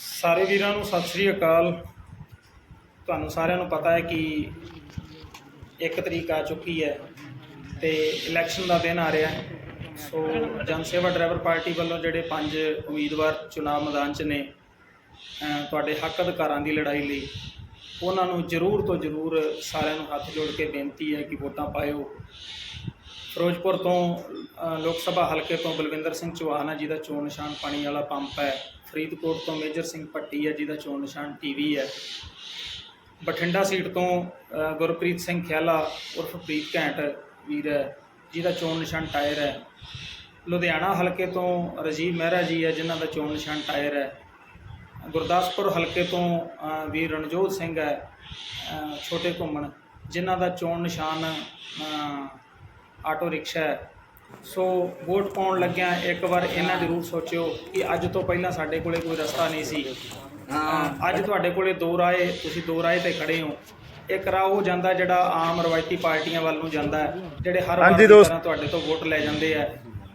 ਸਾਰੇ ਵੀਰਾਂ ਨੂੰ ਸਤਿ ਸ੍ਰੀ ਅਕਾਲ। ਤੁਹਾਨੂੰ ਸਾਰਿਆਂ ਨੂੰ ਪਤਾ ਹੈ ਕਿ ਇੱਕ ਤਰੀਕ ਆ ਚੁੱਕੀ ਹੈ ਤੇ ਇਲੈਕਸ਼ਨ ਦਾ ਦਿਨ ਆ ਰਿਹਾ ਹੈ। ਸੋ ਜਨ ਸੇਵਾ ਡਰਾਈਵਰ ਪਾਰਟੀ ਵੱਲੋਂ ਜਿਹੜੇ ਪੰਜ ਉਮੀਦਵਾਰ ਚੁਣਾਵ ਮੈਦਾਨ 'ਚ ਨੇ ਤੁਹਾਡੇ ਹੱਕ ਅਧਿਕਾਰਾਂ ਦੀ ਲੜਾਈ ਲਈ, ਉਹਨਾਂ ਨੂੰ ਜ਼ਰੂਰ ਤੋਂ ਜ਼ਰੂਰ ਸਾਰਿਆਂ ਨੂੰ ਹੱਥ ਜੋੜ ਕੇ ਬੇਨਤੀ ਹੈ ਕਿ ਵੋਟਾਂ ਪਾਇਓ। ਫਿਰੋਜ਼ਪੁਰ ਤੋਂ ਲੋਕ ਸਭਾ ਹਲਕੇ ਤੋਂ ਬਲਵਿੰਦਰ ਸਿੰਘ ਚੌਹਾਨ ਹੈ ਜਿਹਦਾ ਚੋਣ ਨਿਸ਼ਾਨ ਪਾਣੀ ਵਾਲਾ ਪੰਪ ਹੈ। ਫਰੀਦਕੋਟ ਤੋਂ ਮੇਜਰ ਸਿੰਘ ਭੱਟੀ ਹੈ ਜਿਹਦਾ ਚੋਣ ਨਿਸ਼ਾਨ ਟੀਵੀ ਹੈ। ਬਠਿੰਡਾ ਸੀਟ ਤੋਂ ਗੁਰਪ੍ਰੀਤ ਸਿੰਘ ਖਿਆਲਾ ਉਰਫ ਪ੍ਰੀਤ ਘੈਂਟ ਵੀਰ ਹੈ ਜਿਹਦਾ ਚੋਣ ਨਿਸ਼ਾਨ ਟਾਇਰ ਹੈ। ਲੁਧਿਆਣਾ ਹਲਕੇ ਤੋਂ ਰਾਜੀਵ ਮਹਿਰਾ ਜੀ ਹੈ, ਜਿਨ੍ਹਾਂ ਦਾ ਚੋਣ ਨਿਸ਼ਾਨ ਟਾਇਰ ਹੈ। ਗੁਰਦਾਸਪੁਰ ਹਲਕੇ ਤੋਂ ਵੀਰ ਰਣਜੋਤ ਸਿੰਘ ਹੈ ਛੋਟੇ ਘੁੰਮਣ, ਜਿਨ੍ਹਾਂ ਦਾ ਚੋਣ ਨਿਸ਼ਾਨ ਆਟੋ ਰਿਕਸ਼ਾ ਹੈ। ਸੋ ਵੋਟ ਪਾਉਣ ਲੱਗਿਆਂ ਇੱਕ ਵਾਰ ਇਹਨਾਂ ਜ਼ਰੂਰ ਸੋਚਿਓ ਕਿ ਅੱਜ ਤੋਂ ਪਹਿਲਾਂ ਸਾਡੇ ਕੋਲੇ ਕੋਈ ਰਸਤਾ ਨਹੀਂ ਸੀ। ਅੱਜ ਤੁਹਾਡੇ ਕੋਲੇ ਦੋ ਰਾਏ ਤੁਸੀਂ ਦੋ ਰਾਏ ਤੇ ਖੜੇ ਹੋ। ਇੱਕ ਰਾਹ ਉਹ ਜਾਂਦਾ ਜਿਹੜਾ ਆਮ ਰਵਾਇਤੀ ਪਾਰਟੀਆਂ ਵੱਲ ਨੂੰ ਜਾਂਦਾ ਹੈ ਜਿਹੜੇ ਹਰ ਵਾਰ ਤੁਹਾਡੇ ਤੋਂ ਵੋਟ ਲੈ ਜਾਂਦੇ ਆ।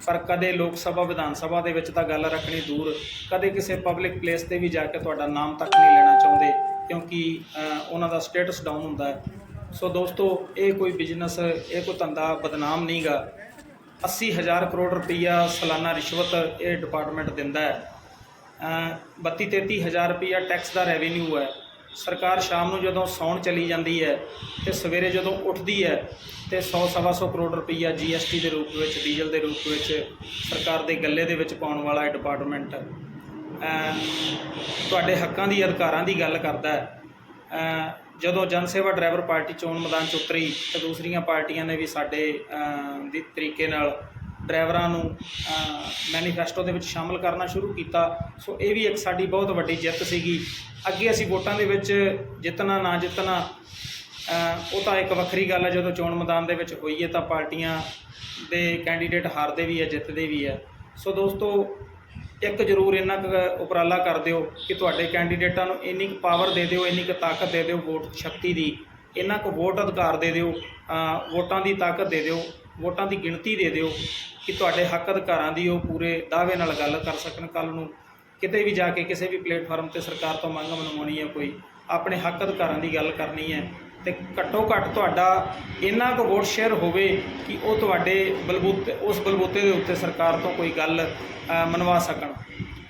ਪਰ ਕਦੇ ਲੋਕ ਸਭਾ ਵਿਧਾਨ ਸਭਾ ਦੇ ਵਿੱਚ ਤਾਂ ਗੱਲ ਰੱਖਣੀ ਦੂਰ। ਕਦੇ ਕਿਸੇ ਪਬਲਿਕ ਪਲੇਸ ਤੇ ਵੀ ਜਾ ਕੇ ਤੁਹਾਡਾ ਨਾਮ ਤੱਕ ਨਹੀਂ ਲੈਣਾ ਚਾਹੁੰਦੇ ਕਿਉਂਕਿ ਉਹਨਾਂ ਦਾ ਸਟੇਟਸ ਡਾਊਨ ਹੁੰਦਾ ਹੈ। ਸੋ ਦੋਸਤੋ ਇਹ ਕੋਈ ਬਿਜ਼ਨਸ ਇਹ ਕੋਈ ਧੰਦਾ ਬਦਨਾਮ ਨਹੀਂਗਾ 80000 ਕਰੋੜ ਰੁਪਈਆ ਸਾਲਾਨਾ ਰਿਸ਼ਵਤ ਇਹ ਡਿਪਾਰਟਮੈਂਟ ਦਿੰਦਾ ਹੈ। ਅ, 32 33000 ਰੁਪਈਆ ਟੈਕਸ ਦਾ ਰੈਵਨਿਊ ਹੈ। ਸਰਕਾਰ ਸ਼ਾਮ ਨੂੰ ਜਦੋਂ ਸੌਣ ਚਲੀ ਜਾਂਦੀ ਹੈ ਤੇ ਸਵੇਰੇ ਜਦੋਂ ਉੱਠਦੀ ਹੈ ਤੇ 100 ਸਵਾ ਸੌ ਕਰੋੜ ਰੁਪਈਆ ਜੀਐਸਟੀ ਦੇ ਰੂਪ ਵਿੱਚ ਡੀਜ਼ਲ ਦੇ ਰੂਪ ਵਿੱਚ ਸਰਕਾਰ ਦੇ ਗੱਲੇ ਦੇ ਵਿੱਚ ਪਾਉਣ ਵਾਲਾ ਇਹ ਡਿਪਾਰਟਮੈਂਟ ਤੁਹਾਡੇ ਹੱਕਾਂ ਦੀ ਅਧਿਕਾਰਾਂ ਦੀ ਗੱਲ ਕਰਦਾ ਹੈ। ਜਦੋਂ ਜਨ ਸੇਵਾ ਡਰਾਈਵਰ ਪਾਰਟੀ ਚੋਣ ਮੈਦਾਨ 'ਚ ਉਤਰੀ ਤਾਂ ਦੂਸਰੀਆਂ ਪਾਰਟੀਆਂ ਨੇ ਵੀ ਸਾਡੇ ਅ, ਦੀ ਤਰੀਕੇ ਨਾਲ ਡਰਾਈਵਰਾਂ ਨੂੰ ਮੈਨੀਫੈਸਟੋ ਦੇ ਵਿੱਚ ਸ਼ਾਮਲ ਕਰਨਾ ਸ਼ੁਰੂ ਕੀਤਾ। ਸੋ ਇਹ ਵੀ ਇੱਕ ਸਾਡੀ ਬਹੁਤ ਵੱਡੀ ਜਿੱਤ ਸੀਗੀ। ਅੱਗੇ ਅਸੀਂ ਵੋਟਾਂ ਦੇ ਵਿੱਚ ਜਿੱਤਣਾ ਨਾ ਜਿੱਤਣਾ ਉਹ ਤਾਂ ਇੱਕ ਵੱਖਰੀ ਗੱਲ ਹੈ। ਜਦੋਂ ਚੋਣ ਮੈਦਾਨ ਦੇ ਵਿੱਚ ਹੋਈਏ ਤਾਂ ਪਾਰਟੀਆਂ ਦੇ ਕੈਂਡੀਡੇਟ ਹਾਰਦੇ ਵੀ ਹੈ ਜਿੱਤਦੇ ਵੀ ਹੈ। ਸੋ ਦੋਸਤੋ ਇੱਕ ਜ਼ਰੂਰ ਇੰਨਾ ਕੁ ਉਪਰਾਲਾ ਕਰ ਦਿਓ ਕਿ ਤੁਹਾਡੇ ਕੈਂਡੀਡੇਟਾਂ ਨੂੰ ਇੰਨੀ ਕੁ ਪਾਵਰ ਦੇ ਦਿਓ, ਇੰਨੀ ਕੁ ਤਾਕਤ ਦੇ ਦਿਓ ਵੋਟ ਸ਼ਕਤੀ ਦੀ। ਇੰਨਾ ਕੁ ਵੋਟ ਅਧਿਕਾਰ ਦੇ ਦਿਓ ਵੋਟਾਂ ਦੀ ਤਾਕਤ ਦੇ ਦਿਓ, ਵੋਟਾਂ ਦੀ ਗਿਣਤੀ ਦੇ ਦਿਓ ਕਿ ਤੁਹਾਡੇ ਹੱਕ ਅਧਿਕਾਰਾਂ ਦੀ ਉਹ ਪੂਰੇ ਦਾਅਵੇ ਨਾਲ ਗੱਲ ਕਰ ਸਕਣ ਕੱਲ ਨੂੰ। ਕਿਤੇ ਵੀ ਜਾ ਕੇ ਕਿਸੇ ਵੀ ਪਲੇਟਫਾਰਮ ਤੇ ਸਰਕਾਰ ਤੋਂ ਮੰਗ ਮਨਵਾਉਣੀ ਹੈ ਕੋਈ, ਆਪਣੇ ਹੱਕ ਅਧਿਕਾਰਾਂ ਦੀ ਗੱਲ ਕਰਨੀ ਹੈ। ਤੇ ਘੱਟੋ ਘੱਟ ਤੁਹਾਡਾ ਇੰਨਾ ਕੁ ਵੋਟ ਸ਼ੇਅਰ ਹੋਵੇ ਕਿ ਉਹ ਤੁਹਾਡੇ ਬਲਬੂਤੇ, ਉਸ ਬਲਬੂਤੇ ਦੇ ਉੱਤੇ ਸਰਕਾਰ ਤੋਂ ਕੋਈ ਗੱਲ ਮਨਵਾ ਸਕਣ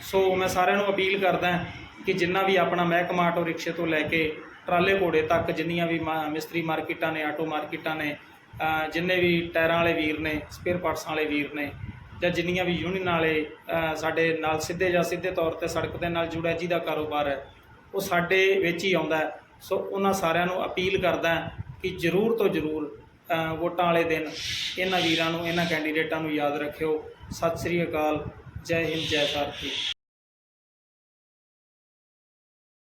ਸੋ ਮੈਂ ਸਾਰਿਆਂ ਨੂੰ ਅਪੀਲ ਕਰਦਾ ਕਿ ਜਿੰਨਾ ਵੀ ਆਪਣਾ ਮਹਿਕਮਾ ਆਟੋ ਰਿਕਸ਼ੇ ਤੋਂ ਲੈ ਕੇ ਟਰਾਲੇ ਘੋੜੇ ਤੱਕ, ਜਿੰਨੀਆਂ ਵੀ ਮਾ- ਮਿਸਤਰੀ ਮਾਰਕੀਟਾਂ ਨੇ, ਆਟੋ ਮਾਰਕੀਟਾਂ ਨੇ ਜਿੰਨੇ ਵੀ ਟਾਇਰਾਂ ਵਾਲੇ ਵੀਰ ਨੇ ਸਪੇਅਰ ਪਾਰਟਸ ਵਾਲੇ ਵੀਰ ਨੇ, ਜਾਂ ਜਿੰਨੀਆਂ ਵੀ ਯੂਨੀਅਨ ਵਾਲੇ ਸਾਡੇ ਨਾਲ ਸਿੱਧੇ ਜਾਂ ਸਿੱਧੇ ਤੌਰ ਤੇ ਸੜਕ ਦੇ ਨਾਲ ਜੁੜਿਆ ਜਿਹਦਾ ਕਾਰੋਬਾਰ ਹੈ, ਉਹ ਸਾਡੇ ਵਿੱਚ ਹੀ ਆਉਂਦਾ ਹੈ। ਸੋ ਉਹਨਾਂ ਸਾਰਿਆਂ ਨੂੰ ਅਪੀਲ ਕਰਦਾ ਕਿ ਜ਼ਰੂਰ ਤੋਂ ਜ਼ਰੂਰ ਵੋਟਾਂ ਵਾਲੇ ਦਿਨ ਇਹਨਾਂ ਵੀਰਾਂ ਨੂੰ, ਇਹਨਾਂ ਕੈਂਡੀਡੇਟਾਂ ਨੂੰ ਯਾਦ ਰੱਖਿਓ। ਸਤਿ ਸ੍ਰੀ ਅਕਾਲ, ਜੈ ਹਿੰਦ, ਜੈ ਭਾਰਤੀ